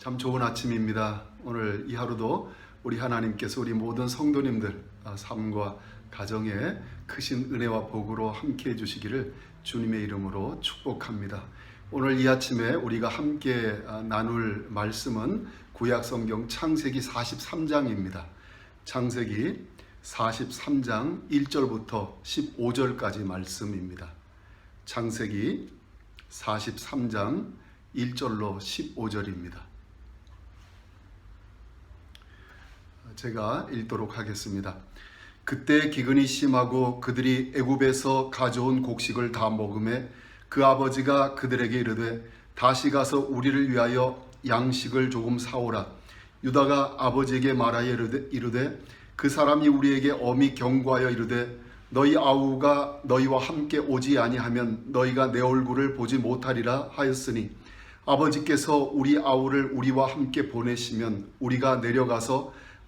참 좋은 아침입니다. 오늘 이 하루도 우리 하나님께서 우리 모든 성도님들 아, 삶과 가정에 크신 은혜와 복으로 함께 해주시기를 주님의 이름으로 축복합니다. 오늘 이 아침에 우리가 함께 아, 나눌 말씀은 구약 성경 창세기 43장입니다. 창세기 43장 1절부터 15절까지 말씀입니다. 창세기 43장 1절로 15절입니다. 제가 읽도록 하겠습니다. 그때 기근이 심하고 그들이 애굽에서 가져온 곡식을 다 먹음에 그 아버지가 그들에게 이르되 다시 가서 우리를 위하여 양식을 조금 사오라. 유다가 아버지에게 말하여 이르되, 그 사람이 우리에게 엄히 경고하여 이르되 너희 아우가 너희와 함께 오지 아니하면 너희가 내 얼굴을 보지 못하리라 하였으니 아버지께서 우리 아우를 우리와 함께 보내시면 우리가 내려가서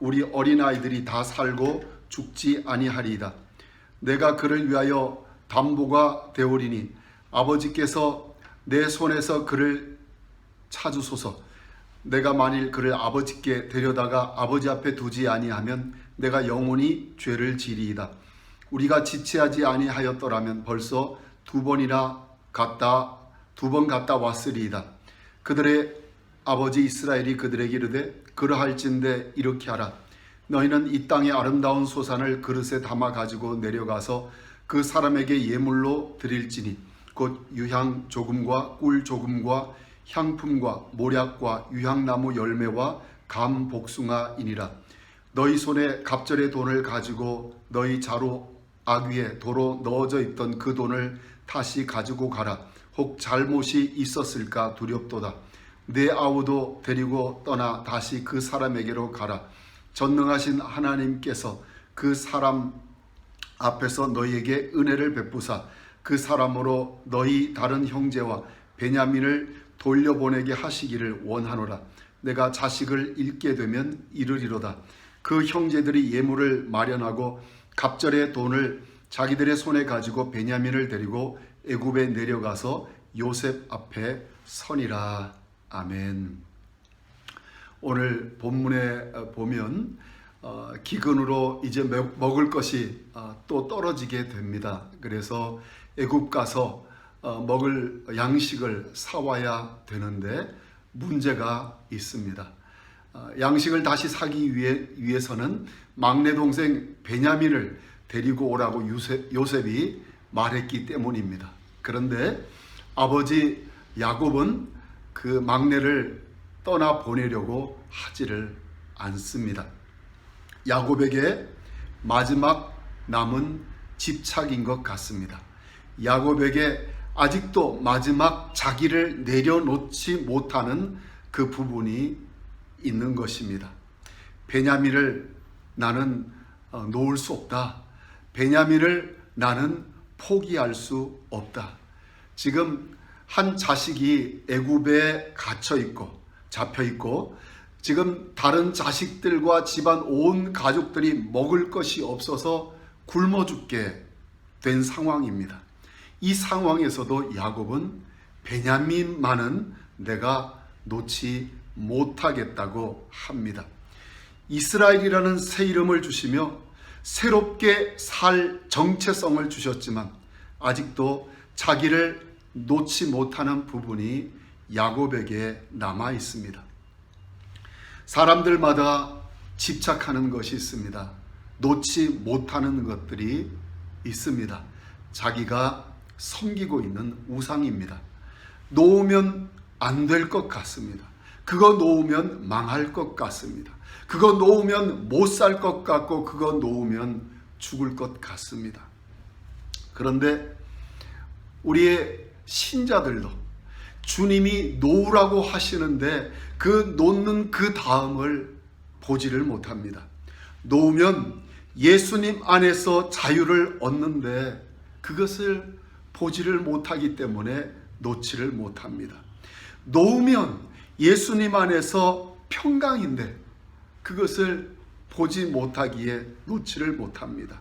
우리 어린 아이들이 다 살고 죽지 아니하리이다. 내가 그를 위하여 담보가 되오리니 아버지께서 내 손에서 그를 찾으소서. 내가 만일 그를 아버지께 데려다가 아버지 앞에 두지 아니하면 내가 영원히 죄를 지리이다. 우리가 지체하지 아니하였더라면 벌써 두 번이나 갔다 두 번 갔다 왔으리이다. 그들의 아버지 이스라엘이 그들에게 이르되 그러할진대 이렇게 하라. 너희는 이 땅의 아름다운 소산을 그릇에 담아 가지고 내려가서 그 사람에게 예물로 드릴지니 곧 유향 조금과 꿀 조금과 향품과 모략과 유향나무 열매와 감 복숭아이니라. 너희 손에 갑절의 돈을 가지고 너희 자루 아귀에 도로 넣어져 있던 그 돈을 다시 가지고 가라. 혹 잘못이 있었을까 두렵도다. 내 아우도 데리고 떠나 다시 그 사람에게로 가라. 전능하신 하나님께서 그 사람 앞에서 너희에게 은혜를 베푸사 그 사람으로 너희 다른 형제와 베냐민을 돌려보내게 하시기를 원하노라. 내가 자식을 잃게 되면 이르리로다. 그 형제들이 예물을 마련하고 갑절의 돈을 자기들의 손에 가지고 베냐민을 데리고 애굽에 내려가서 요셉 앞에 선이라. 아멘. 오늘 본문에 보면 어, 기근으로 이제 먹을 것이 어, 또 떨어지게 됩니다. 그래서 애굽 가서 어, 먹을 양식을 사와야 되는데 문제가 있습니다. 양식을 다시 사기 위해, 위해서는 막내 동생 베냐민을 데리고 오라고 요셉, 요셉이 말했기 때문입니다. 그런데 아버지 야곱은 그 막내를 떠나 보내려고 하지를 않습니다. 야곱에게 마지막 남은 집착인 것 같습니다. 야곱에게 아직도 마지막 자기를 내려놓지 못하는 그 부분이 있는 것입니다. 베냐민을 나는 어, 놓을 수 없다. 베냐민을 나는 포기할 수 없다. 지금 한 자식이 애굽에 갇혀 있고 잡혀 있고 지금 다른 자식들과 집안 온 가족들이 먹을 것이 없어서 굶어 죽게 된 상황입니다. 이 상황에서도 야곱은 베냐민만은 내가 놓지 못하겠다고 합니다. 이스라엘이라는 새 이름을 주시며 새롭게 살 정체성을 주셨지만 아직도 자기를 놓지 못하는 부분이 야곱에게 남아 있습니다. 사람들마다 집착하는 것이 있습니다. 놓지 못하는 것들이 있습니다. 자기가 섬기고 있는 우상입니다. 놓으면 안 될 것 같습니다. 그거 놓으면 망할 것 같습니다. 그거 놓으면 못 살 것 같고 그거 놓으면 죽을 것 같습니다. 그런데 우리의 신자들도 주님이 놓으라고 하시는데 그 놓는 그 다음을 보지를 못합니다. 놓으면 예수님 안에서 자유를 얻는데 그것을 보지를 못하기 때문에 놓지를 못합니다. 놓으면 예수님 안에서 평강인데 그것을 보지 못하기에 놓지를 못합니다.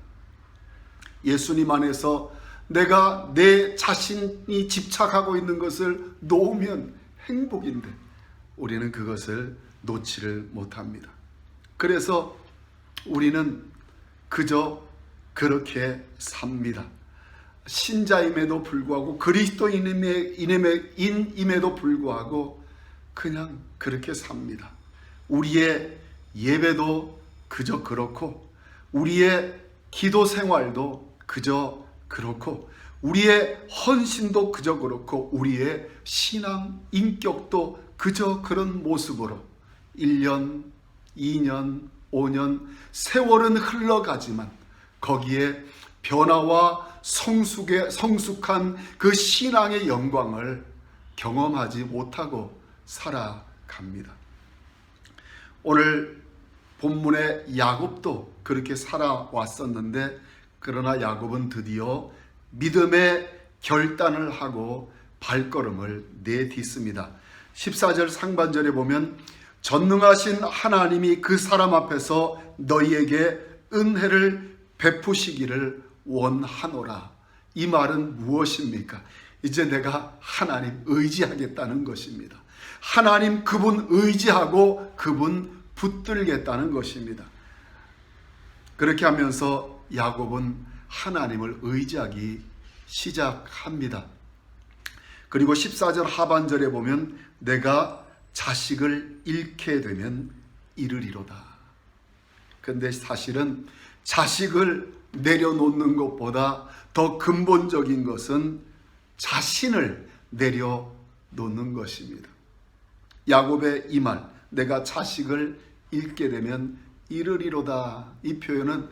예수님 안에서 내가 내 자신이 집착하고 있는 것을 놓으면 행복인데 우리는 그것을 놓지를 못합니다. 그래서 우리는 그저 그렇게 삽니다. 신자임에도 불구하고 그리스도인임에도 불구하고 그냥 그렇게 삽니다. 우리의 예배도 그저 그렇고 우리의 기도 생활도 그저 그렇고 우리의 헌신도 그저 그렇고 우리의 신앙 인격도 그저 그런 모습으로 1년, 2년, 5년 세월은 흘러가지만 거기에 변화와 성숙의 성숙한 그 신앙의 영광을 경험하지 못하고 살아갑니다. 오늘 본문의 야곱도 그렇게 살아왔었는데 그러나 야곱은 드디어 믿음의 결단을 하고 발걸음을 내딛습니다. 14절 상반절에 보면 전능하신 하나님이 그 사람 앞에서 너희에게 은혜를 베푸시기를 원하노라. 이 말은 무엇입니까? 이제 내가 하나님 의지하겠다는 것입니다. 하나님 그분 의지하고 그분 붙들겠다는 것입니다. 그렇게 하면서 야곱은 하나님을 의지하기 시작합니다. 그리고 14절 하반절에 보면 내가 자식을 잃게 되면 이르리로다. 근데 사실은 자식을 내려놓는 것보다 더 근본적인 것은 자신을 내려놓는 것입니다. 야곱의 이 말, 내가 자식을 잃게 되면 이르리로다. 이 표현은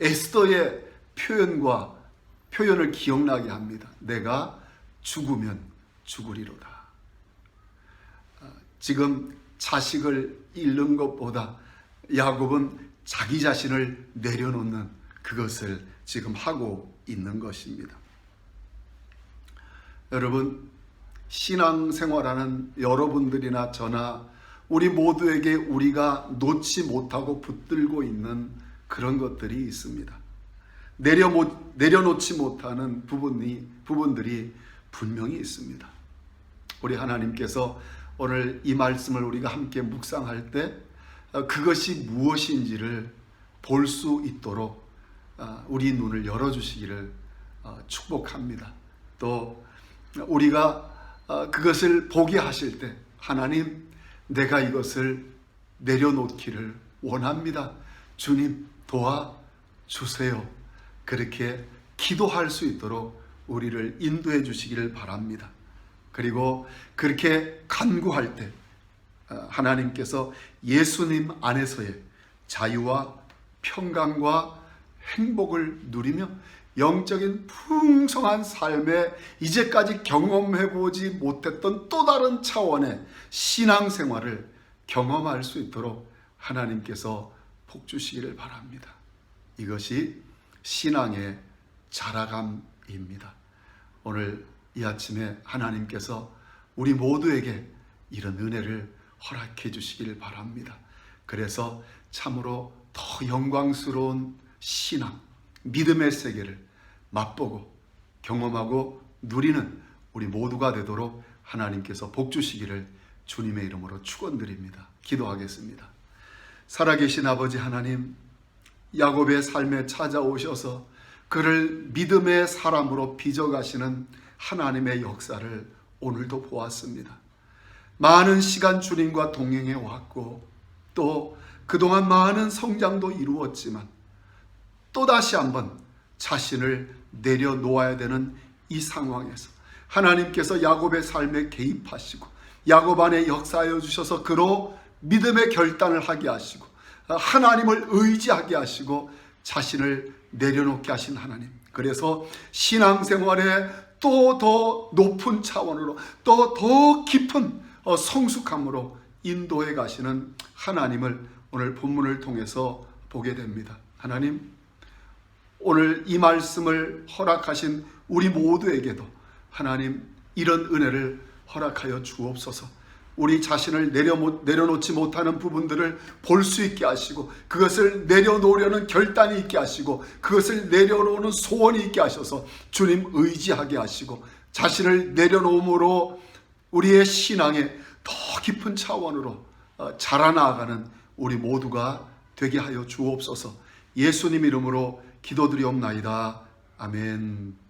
에스더의 표현과 표현을 기억나게 합니다. 내가 죽으면 죽으리로다. 지금 자식을 잃는 것보다 야곱은 자기 자신을 내려놓는 그것을 지금 하고 있는 것입니다. 여러분, 신앙생활하는 여러분들이나 저나 우리 모두에게 우리가 놓지 못하고 붙들고 있는 그런 것들이 있습니다. 내려 못, 내려놓지 못하는 부분이, 부분들이 분명히 있습니다. 우리 하나님께서 오늘 이 말씀을 우리가 함께 묵상할 때 어, 그것이 무엇인지를 볼 수 있도록 어, 우리 눈을 열어주시기를 어, 축복합니다. 또 우리가 그것을 보게 하실 때 하나님 내가 이것을 내려놓기를 원합니다. 주님 도와 주세요. 그렇게 기도할 수 있도록 우리를 인도해 주시기를 바랍니다. 그리고 그렇게 간구할 때 어, 하나님께서 예수님 안에서의 자유와 평강과 행복을 누리며 영적인 풍성한 삶에 이제까지 경험해 보지 못했던 또 다른 차원의 신앙생활을 경험할 수 있도록 하나님께서 복 주시기를 바랍니다. 이것이 신앙의 자라감입니다. 오늘 이 아침에 하나님께서 우리 모두에게 이런 은혜를 허락해 주시길 바랍니다. 그래서 참으로 더 영광스러운 신앙, 믿음의 세계를 맛보고 경험하고 누리는 우리 모두가 되도록 하나님께서 복 주시기를 주님의 이름으로 축원드립니다. 기도하겠습니다. 살아계신 아버지 하나님, 야곱의 삶에 찾아오셔서 그를 믿음의 사람으로 빚어가시는 하나님의 역사를 오늘도 보았습니다. 많은 시간 주님과 동행해 왔고 또 그동안 많은 성장도 이루었지만 또다시 한번 자신을 내려놓아야 되는 이 상황에서 하나님께서 야곱의 삶에 개입하시고 야곱 안에 역사하여 주셔서 그로 믿음의 결단을 하게 하시고 하나님을 의지하게 하시고 자신을 내려놓게 하신 하나님. 그래서 신앙생활에 또 더 높은 차원으로 또 더 깊은 어, 성숙함으로 인도해 가시는 하나님을 오늘 본문을 통해서 보게 됩니다. 하나님, 오늘 이 말씀을 허락하신 우리 모두에게도 하나님 이런 은혜를 허락하여 주옵소서. 우리 자신을 내려, 내려놓지 못하는 부분들을 볼 수 있게 하시고 그것을 내려놓으려는 결단이 있게 하시고 그것을 내려놓는 소원이 있게 하셔서 주님 의지하게 하시고 자신을 내려놓음으로 우리의 신앙에 더 깊은 차원으로 어, 자라나가는 우리 모두가 되게 하여 주옵소서 예수님 이름으로 기도드리옵나이다. 아멘.